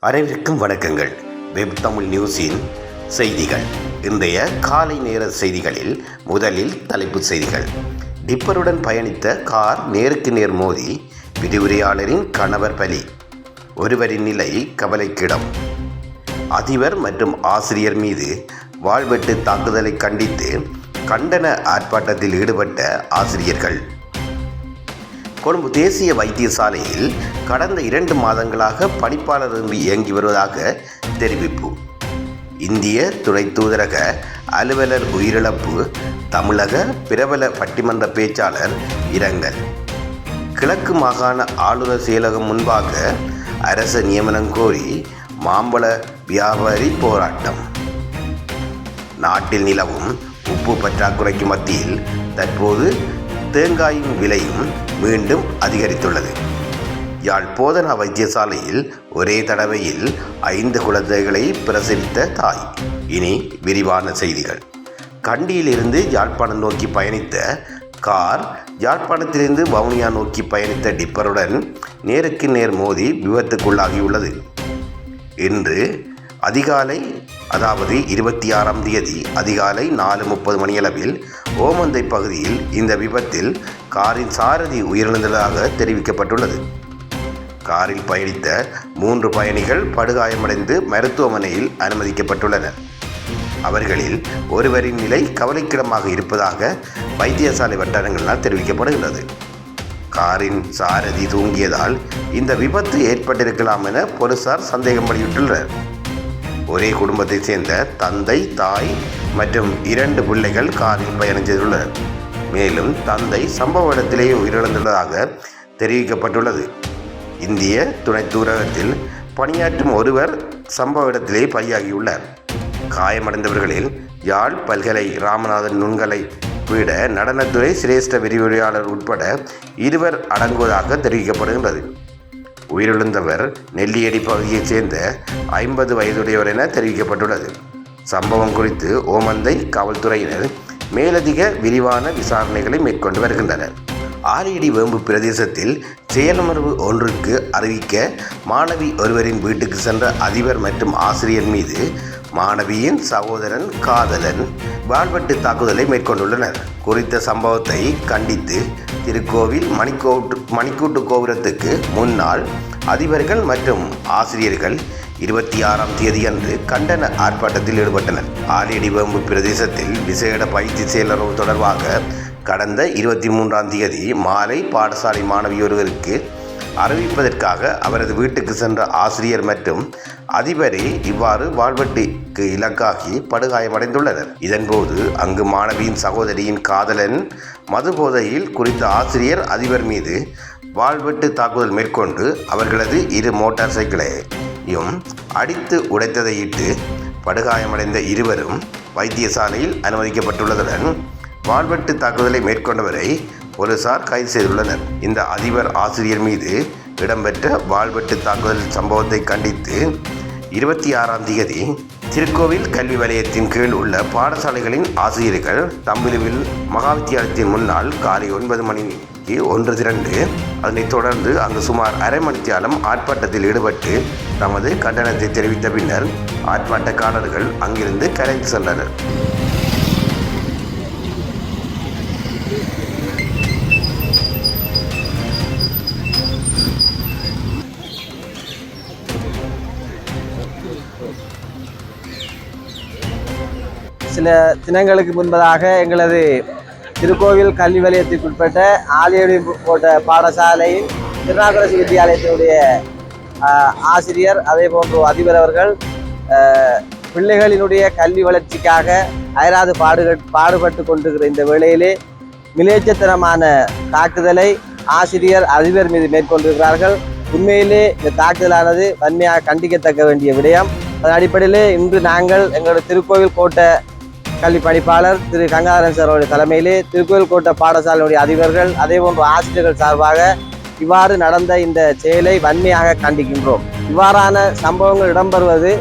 அனைவருக்கும் வணக்கங்கள். வெப் தமிழ் நியூஸின் செய்திகள். இன்றைய காலை நேர செய்திகளில் முதலில் தலைப்புச் செய்திகள். டிப்பருடன் பயணித்த கார் நேருக்கு நேர் மோதி விரிவுரையாளரின் கணவர் பலி. ஒருவரின் நிலை கவலைக்கிடம். அதிபர் மற்றும் ஆசிரியர் மீது வாழ்வெட்டு தாக்குதலை கண்டித்து கண்டன ஆர்ப்பாட்டத்தில் ஈடுபட்ட ஆசிரியர்கள். கொழும்பு தேசிய வைத்தியசாலையில் கடந்த இரண்டு மாதங்களாக பணிப்பாளர் இயங்கி வருவதாக தெரிவிப்பு. இந்திய துணை தூதரக அலுவலர் உயிரிழப்பு தமிழக பிரபல பட்டிமன்ற பேச்சாளர் இரங்கல். கிழக்கு மாகாண ஆளுநர் செயலகம் முன்பாக அரச நியமனம் கோரி மாம்பழ வியாபாரி போராட்டம். நாட்டில் நிலவும் உப்பு பற்றாக்குறைக்கு மத்தியில் தற்போது தேங்காயின் விலையும் மீண்டும் அதிகரித்துள்ளது. யாழ் போதனா வைத்தியசாலையில் ஒரே தடவையில் ஐந்து குழந்தைகளை பிரசவித்த தாய். இனி விரிவான செய்திகள். கண்டியிலிருந்து யாழ்ப்பாணம் நோக்கி பயணித்த கார் யாழ்ப்பாணத்திலிருந்து வவுனியா நோக்கி பயணித்த டிப்பருடன் நேருக்கு நேர் மோதி விபத்துக்குள்ளாகியுள்ளது. இன்று அதிகாலை அதாவது இருபத்தி ஆறாம் தேதி அதிகாலை நாலு முப்பது மணியளவில் ஓமந்தை பகுதியில் இந்த விபத்தில் காரின் சாரதி உயிரிழந்ததாக தெரிவிக்கப்பட்டுள்ளது. காரில் பயணித்த மூன்று பயணிகள் படுகாயமடைந்து மருத்துவமனையில் அனுமதிக்கப்பட்டுள்ளனர். அவர்களில் ஒருவரின் நிலை கவலைக்கிடமாக இருப்பதாக வைத்தியசாலை வட்டாரங்களால் தெரிவிக்கப்படுகிறது. காரின் சாரதி தூங்கியதால் இந்த விபத்து ஏற்பட்டிருக்கலாம் என போலீசார் சந்தேகம் வெளியிட்டுள்ளனர். ஒரே குடும்பத்தைச் சேர்ந்த தந்தை தாய் மற்றும் இரண்டு பிள்ளைகள் காரில் பயணம் செய்துள்ளனர். மேலும் தந்தை சம்பவ இடத்திலேயே உயிரிழந்துள்ளதாக தெரிவிக்கப்பட்டுள்ளது. இந்திய துணை தூரகத்தில் பணியாற்றும் ஒருவர் சம்பவ இடத்திலே பலியாகியுள்ளார். காயமடைந்தவர்களில் யாழ் பல்கலை ராமநாதன் நுண்கலை பீட நடனத்துறை சிரேஷ்ட விரிவுரையாளர் உட்பட இருவர் அடங்குவதாக தெரிவிக்கப்படுகின்றது. உயிரிழந்தவர் நெல்லியடி பகுதியைச் சேர்ந்த ஐம்பது வயதுடையவர் என தெரிவிக்கப்பட்டுள்ளது. சம்பவம் குறித்து ஓமந்தை காவல்துறையினர் மேலதிக விரிவான விசாரணைகளை மேற்கொண்டு வருகின்றனர். ஆரியடி வேம்பு பிரதேசத்தில் செயலமர்வு ஒன்றுக்கு அறிவிக்க மாணவி ஒருவரின் வீட்டுக்கு சென்ற அதிபர் மற்றும் ஆசிரியர் மீது மாணவியின் சகோதரன் காதலன் வாழ்வெட்டு தாக்குதலை மேற்கொண்டுள்ளனர். குறித்த சம்பவத்தை கண்டித்து திருக்கோவில் மணிக்கோட்டு மணிக்கூட்டு கோபுரத்துக்கு முன்னால் அதிபர்கள் மற்றும் ஆசிரியர்கள் இருபத்தி ஆறாம் தேதியன்று கண்டன ஆர்ப்பாட்டத்தில் ஈடுபட்டனர். ஆலியடிவேம்பு பிரதேசத்தில் விசேட பயிற்சி செயலரவு தொடர்பாக கடந்த இருபத்தி மூன்றாம் தேதி மாலை பாடசாலை மாணவியொருவருக்கு அறிவிப்பதற்காக அவரது வீட்டுக்கு சென்ற ஆசிரியர் மற்றும் அதிபரே இவ்வாறு வாழ்வெட்டுக்கு இலக்காகி படுகாயமடைந்துள்ளனர். இதன்போது அங்கு மாணவியின் சகோதரியின் காதலன் மது போதையில் குறித்த ஆசிரியர் அதிபர் மீது வாழ்வெட்டு தாக்குதல் மேற்கொண்டு அவர்களது இரு மோட்டார் சைக்கிளையும் அடித்து உடைத்ததையிட்டு படுகாயமடைந்த இருவரும் வைத்தியசாலையில் அனுமதிக்கப்பட்டுள்ளதுடன் வால்வெட்டு தாக்குதலை மேற்கொண்டவரை போலீசார் கைது செய்துள்ளனர். இந்த அதிபர் ஆசிரியர் மீது இடம்பெற்ற வால்வெட்டு தாக்குதல் சம்பவத்தை கண்டித்து இருபத்தி ஆறாம் தேதி திருக்கோவில் கல்வி வலயத்தின் கீழ் உள்ள பாடசாலைகளின் ஆசிரியர்கள் தம்பிலுவில் மகாவித்தியாலயத்தின் முன்னால் காலை ஒன்பது மணிக்கு ஒன்று திரண்டு அதனைத் தொடர்ந்து அங்கு சுமார் அரை மணித்தியாலம் ஆர்ப்பாட்டத்தில் ஈடுபட்டு தமது கண்டனத்தை தெரிவித்த பின்னர் ஆர்ப்பாட்டக்காரர்கள் அங்கிருந்து கலைந்து சென்றனர். சில தினங்களுக்கு முன்பதாக எங்களது திருக்கோவில் கல்வி வலயத்திற்குட்பட்ட ஆலியடி போட்ட பாடசாலையின் திருநாகரசு வித்தியாலயத்தினுடைய ஆசிரியர் அதே போன்று அதிபர் அவர்கள் பிள்ளைகளினுடைய கல்வி வளர்ச்சிக்காக அயராது பாடுகள் பாடுபட்டு கொண்டிருக்கிற இந்த வேளையிலே மிலேச்சத்தனமான தாக்குதலை ஆசிரியர் அதிபர் மீது மேற்கொண்டிருக்கிறார்கள். உண்மையிலே இந்த தாக்குதலானது வன்மையாக கண்டிக்கத்தக்க வேண்டிய விடயம். அதன் அடிப்படையிலே இன்று நாங்கள் எங்களோட திருக்கோவில் கோட்டை கல்வி பணிப்பாளர் திரு கங்காதரன் சார் அவருடைய தலைமையிலே திருக்கோவில் கோட்டை பாடசாலையுடைய அதிபர்கள் அதே போன்ற ஆசிரியர்கள் சார்பாக இவ்வாறு நடந்த இந்த செயலை வன்மையாக கண்டிக்கின்றோம். இவ்வாறான சம்பவங்கள் இடம்பெறுவது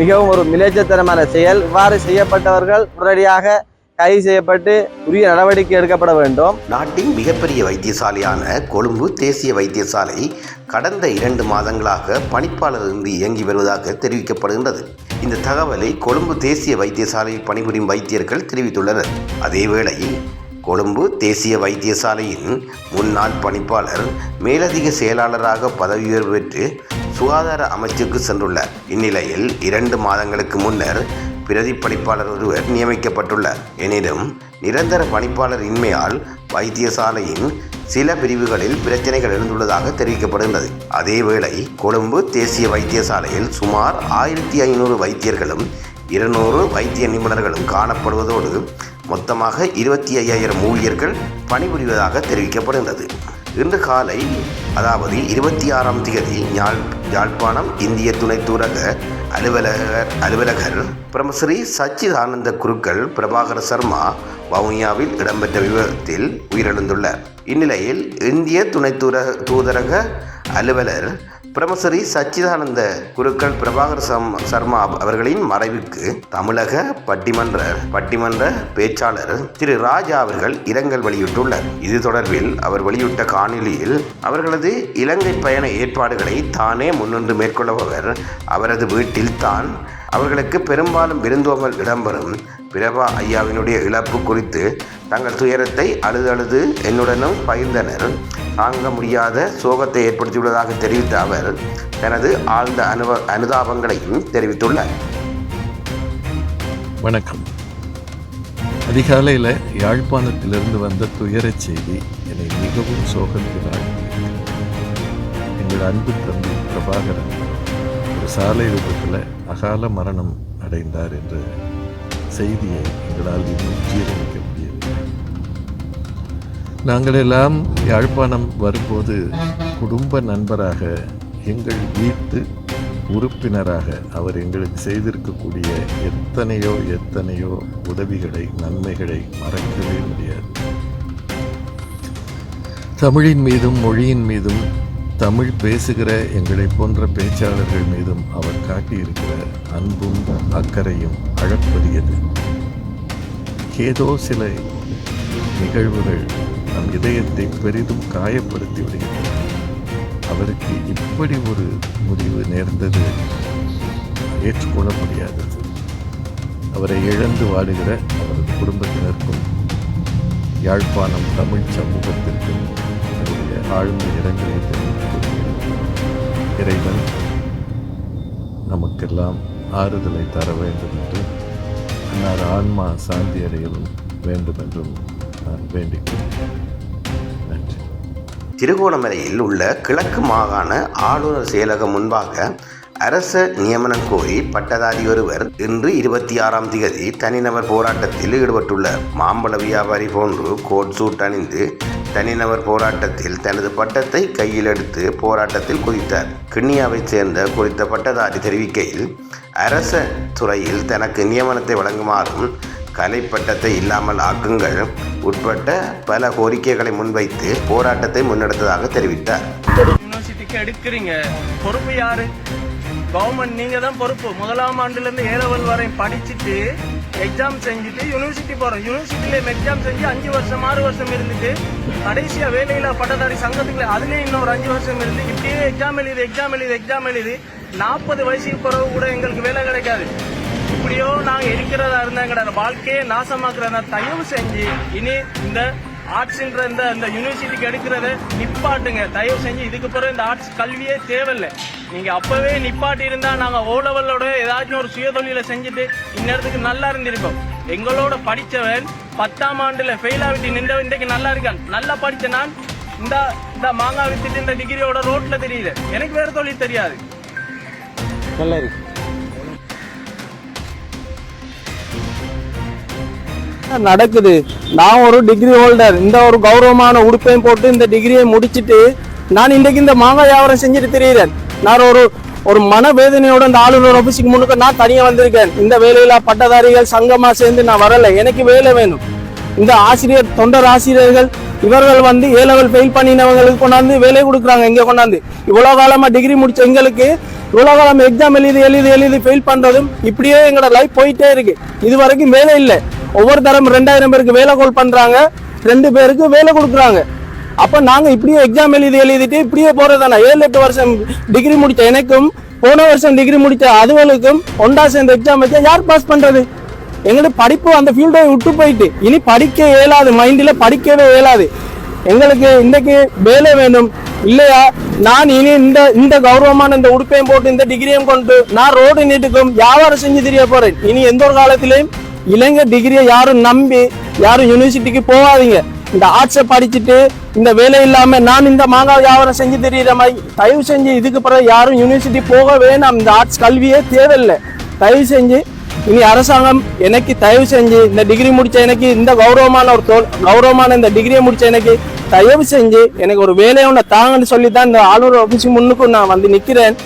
மிகவும் ஒரு மிலேச்சத்தனமான செயல். இவ்வாறு செய்யப்பட்டவர்கள் உடனடியாக கைது செய்யப்பட்டு உரிய நடவடிக்கை எடுக்கப்பட வேண்டும். நாட்டின் மிகப்பெரிய வைத்தியசாலையான கொழும்பு தேசிய வைத்தியசாலை கடந்த இரண்டு மாதங்களாக பணிப்பாளர் இயங்கி வருவதாக தெரிவிக்கப்படுகின்றது. இந்த தகவலை கொழும்பு தேசிய வைத்தியசாலையில் பணிபுரியும் வைத்தியர்கள் தெரிவித்துள்ளனர். அதேவேளை கொழும்பு தேசிய வைத்தியசாலையின் முன்னாள் பணிப்பாளர் மேலதிக செயலாளராக பதவி உயர்வு பெற்று சுகாதார அமைச்சுக்கு சென்றுள்ளார். இந்நிலையில் இரண்டு மாதங்களுக்கு முன்னர் பிரதி பணிப்பாளர் ஒருவர் நியமிக்கப்பட்டுள்ளார். எனினும் நிரந்தர பணிப்பாளர் இன்மையால் வைத்தியசாலையின் சில பிரிவுகளில் பிரச்சனைகள் எழுந்துள்ளதாக தெரிவிக்கப்படுகின்றது. அதேவேளை கொழும்பு தேசிய வைத்தியசாலையில் சுமார் ஆயிரத்தி ஐநூறு வைத்தியர்களும் இருநூறு வைத்திய நிபுணர்களும் காணப்படுவதோடு மொத்தமாக இருபத்தி ஐயாயிரம் ஊழியர்கள் பணிபுரிவதாக தெரிவிக்கப்படுகின்றது. இன்று காலை அதாவது இருபத்தி ஆறாம் தேதி யாழ் யாழ்ப்பாணம் இந்திய துணை தூரக அலுவலகர் அலுவலகர் பிரமஸ்ரீ சச்சிதானந்த குருக்கள் பிரபாகர சர்மா வவுனியாவில் இடம்பெற்ற விபத்தில் உயிரிழந்துள்ளார். இந்நிலையில் இந்திய துணை தூர தூதரக அலுவலர் பிரமசரி சச்சிதானந்த குருக்கள் பிரபாகர் சம் சர்மா அவர்களின் மறைவுக்கு தமிழக பட்டிமன்ற பட்டிமன்ற பேச்சாளர் திரு ராஜா அவர்கள் இரங்கல் வெளியிட்டுள்ளார். இது தொடர்பில் அவர் வெளியிட்ட காணொலியில் அவர்களது இலங்கை பயண ஏற்பாடுகளை தானே முன்னின்று மேற்கொள்பவர் அவரது வீட்டில் தான் அவர்களுக்கு பெரும்பாலும் விருந்தோமல் இடம்பெறும். பிரபா ஐயாவினுடைய இழப்பு குறித்து தங்கள் துயரத்தை அழுது அழுது என்னுடனும் பகிர்ந்தனர். தாங்க முடியாத சோகத்தை ஏற்படுத்தியுள்ளதாக தெரிவித்த அவர் தனது ஆழ்ந்த அனுப அனுதாபங்களையும் தெரிவித்துள்ளார். வணக்கம். அதிகாலையில் யாழ்ப்பாணத்திலிருந்து வந்த துயரச் செய்தி என்னை மிகவும் சோகத்தினால் எங்கள் அன்பு தம்பி பிரபாகரன் சாலை விபத்தில் அகால மரணம் அடைந்தார் என்ற செய்தியை எங்களால் இன்னும் ஜீரணிக்க முடியவில்லை. நாங்கள் எல்லாம் யாழ்ப்பாணம் வரும்போது குடும்ப நண்பராக எங்கள் வீட்டு உறுப்பினராக அவர் எங்களுக்கு செய்திருக்கக்கூடிய எத்தனையோ எத்தனையோ உதவிகளை நன்மைகளை மறக்கவே முடியாது. தமிழின் மீதும் மொழியின் மீதும் தமிழ் பேசுகிற எங்களை போன்ற பேச்சாளர்கள் மீதும் அவர் காட்டியிருக்கிற அன்பும் அக்கறையும் அளப்பரியது ஏதோ சில நிகழ்வுகள் நம் இதயத்தை பெரிதும் காயப்படுத்தி விடுகின்றன. அவருக்கு இப்படி ஒரு முடிவு நேர்ந்தது ஏற்றுக்கொள்ள முடியாதது. அவரை இழந்து வாடுகிற அவரது குடும்பத்தினருக்கும் யாழ்ப்பாணம் தமிழ் சமூகத்திற்கும் ஆழ்ந்த இடங்களை இறைவன் நமக்கெல்லாம் ஆறுதலை தர வேண்டும் என்று அன்னார் ஆன்மா சாந்தி அடையவும் வேண்டும் என்றும் நான் வேண்டிக் நன்றி. திருகோணமலையில் உள்ள கிழக்கு மாகாண ஆளுநர் செயலகம் முன்பாக அரச நியமனம் கோரி பட்டதாரி ஒருவர் இன்று இருபத்தி ஆறாம் தேதி தனிநபர் போராட்டத்தில் ஈடுபட்டுள்ளார். மாம்பழ வியாபாரி போன்று கோட் சூட் அணிந்து தனிநபர் போராட்டத்தில் தனது பட்டத்தை கையில் எடுத்து போராட்டத்தில் குதித்தார். கிண்ணியாவைச் சேர்ந்த குறித்த பட்டதாரி தெரிவிக்கையில் அரச துறையில் தனக்கு நியமனத்தை வழங்குமாறும் கலை பட்டத்தை இல்லாமல் ஆக்குங்கள் உட்பட்ட பல கோரிக்கைகளை முன்வைத்து போராட்டத்தை முன்னெடுத்ததாக தெரிவித்தார். யூனிவர்சிட்டிக்கு எடுக்கிறீங்க. பொறுப்பு யாரு? கவர்மெண்ட் நீங்க தான் பொறுப்பு. முதலாம் ஆண்டுல இருந்து ஏலவல் வரை படிச்சுட்டு எக்ஸாம் செஞ்சுட்டு யூனிவர்சிட்டி போகிறோம் யூனிவர்சிட்டியில் எக்ஸாம் செஞ்சு அஞ்சு வருஷம் ஆறு வருஷம் இருந்துட்டு கடைசியாக வேலையில்லா பட்டதாரி சங்கத்துக்குள்ள இன்னும் இன்னொரு அஞ்சு வருஷம் இருந்து இப்படியே எக்ஸாம் எழுது எக்ஸாம் எழுது எக்ஸாம் எழுதி. நாற்பது வயசுக்கு பிறகு கூட எங்களுக்கு வேலை கிடைக்காது. இப்படியோ நாங்கள் இருக்கிறதா இருந்தா வாழ்க்கையை நாசமாக்குறதா தயவு செஞ்சு இனி இந்த ஆர்ட்ஸ்ன்ற இந்த இந்த யூனிவர்சிட்டிக்கு எடுக்கிறத நிப்பாட்டுங்க. தயவு செஞ்சு இதுக்கு பிறகு இந்த ஆர்ட்ஸ் கல்வியே தேவையில்லை. நீங்க அப்பவே நிப்பாட்டி இருந்தா நாங்க ஓ லெவலோட ஏதாச்சும் ஒரு சுயதொழிலை செஞ்சுட்டு இந்நேரத்துக்கு நல்லா இருந்திருப்போம் எங்களோட படித்தவன் பத்தாம் ஆண்டுல ஃபெயில் ஆகிட்டு நின்றவன் இன்றைக்கு நல்லா இருக்கான். நல்லா படித்த நான் இந்த இந்த மாங்காய் வித்துட்டு இந்த டிகிரியோட ரோட்ல தெரியுது. எனக்கு வேற தொழில் தெரியாது. நல்லா இருக்கு. நடக்குது? நான் ஒரு டிகிரி ஹோல்டர் இந்த ஒரு கௌரவமான உடுப்பையும் போட்டு இந்த டிகிரியை முடிச்சிட்டு நான் இன்றைக்கு இந்த மாங்காய் வியாபாரம் செஞ்சுட்டு தெரியுறேன். நான் ஒரு ஒரு மனவேதனையோட இந்த ஆளுநர் ஆஃபீஸுக்கு முன்னுக்கு நான் தனியாக வந்திருக்கேன். இந்த வேலையில பட்டதாரிகள் சங்கமாக சேர்ந்து நான் வரலை. எனக்கு வேலை வேணும். இந்த ஆசிரியர் தொண்டர் ஆசிரியர்கள் இவர்கள் வந்து ஏ லெவல் ஃபெயில் பண்ணினவங்களுக்கு கொண்டாந்து வேலை கொடுக்குறாங்க இங்கே கொண்டாந்து. இவ்வளோ காலமாக டிகிரி முடிச்ச எங்களுக்கு இவ்வளோ காலம் எக்ஸாம் எழுதி எழுதி எழுதி ஃபெயில் பண்ணுறதும் இப்படியே எங்களோட லைஃப் போயிட்டே இருக்கு. இது வரைக்கும் வேலை இல்லை. ஒவ்வொரு தரம் ரெண்டாயிரம் பேருக்கு வேலை கோல் பண்றாங்க. ரெண்டு பேருக்கு வேலை கொடுக்குறாங்க. அப்ப நாங்க இப்படியே எக்ஸாம் எழுதி எழுதிட்டு இப்படியே போறதானே ஏழு எட்டு வருஷம் டிகிரி முடித்த எனக்கும் போன வருஷம் டிகிரி முடித்த அதுவளுக்கும் ஒன்றா சேர்ந்த எக்ஸாம் வச்சா யார் பாஸ் பண்றது? எங்களுக்கு படிப்பு அந்த ஃபீல்டை விட்டு போயிட்டு. இனி படிக்க இயலாது மைண்டில் படிக்கவே இயலாது. எங்களுக்கு இன்னைக்கு வேலை வேணும். இல்லையா? நான் இனி இந்த இந்த கௌரவமான இந்த உடுப்பையும் போட்டு இந்த டிகிரியும் கொண்டு நான் ரோடு நீட்டுக்கும் வியாபாரம் செஞ்சு தெரிய போறேன். இனி எந்த ஒரு காலத்திலையும் இளைஞர் டிகிரியை யாரும் நம்பி யாரும் யூனிவர்சிட்டிக்கு போகாதீங்க. இந்த ஆர்ட்ஸை படிச்சுட்டு இந்த வேலை இல்லாம நான் இந்த மாங்காய் வியாபாரம் செஞ்சு தெரியுற மாதிரி தயவு செஞ்சு இதுக்கு பிறகு யாரும் யூனிவர்சிட்டி போக வேணாம். இந்த ஆர்ட்ஸ் கல்வியே தேவையில்லை. தயவு செஞ்சு இனி அரசாங்கம் எனக்கு தயவு செஞ்சு இந்த டிகிரி முடிச்ச எனக்கு இந்த கௌரவமான ஒரு தோல் கௌரவமான இந்த டிகிரியை முடிச்ச எனக்கு தயவு செஞ்சு எனக்கு ஒரு வேலையை ஒன்று தாங்கன்னு சொல்லி தான் இந்த ஆளுநர் ஆஃபீஸ் முன்னுக்கும் நான் வந்து நிற்கிறேன்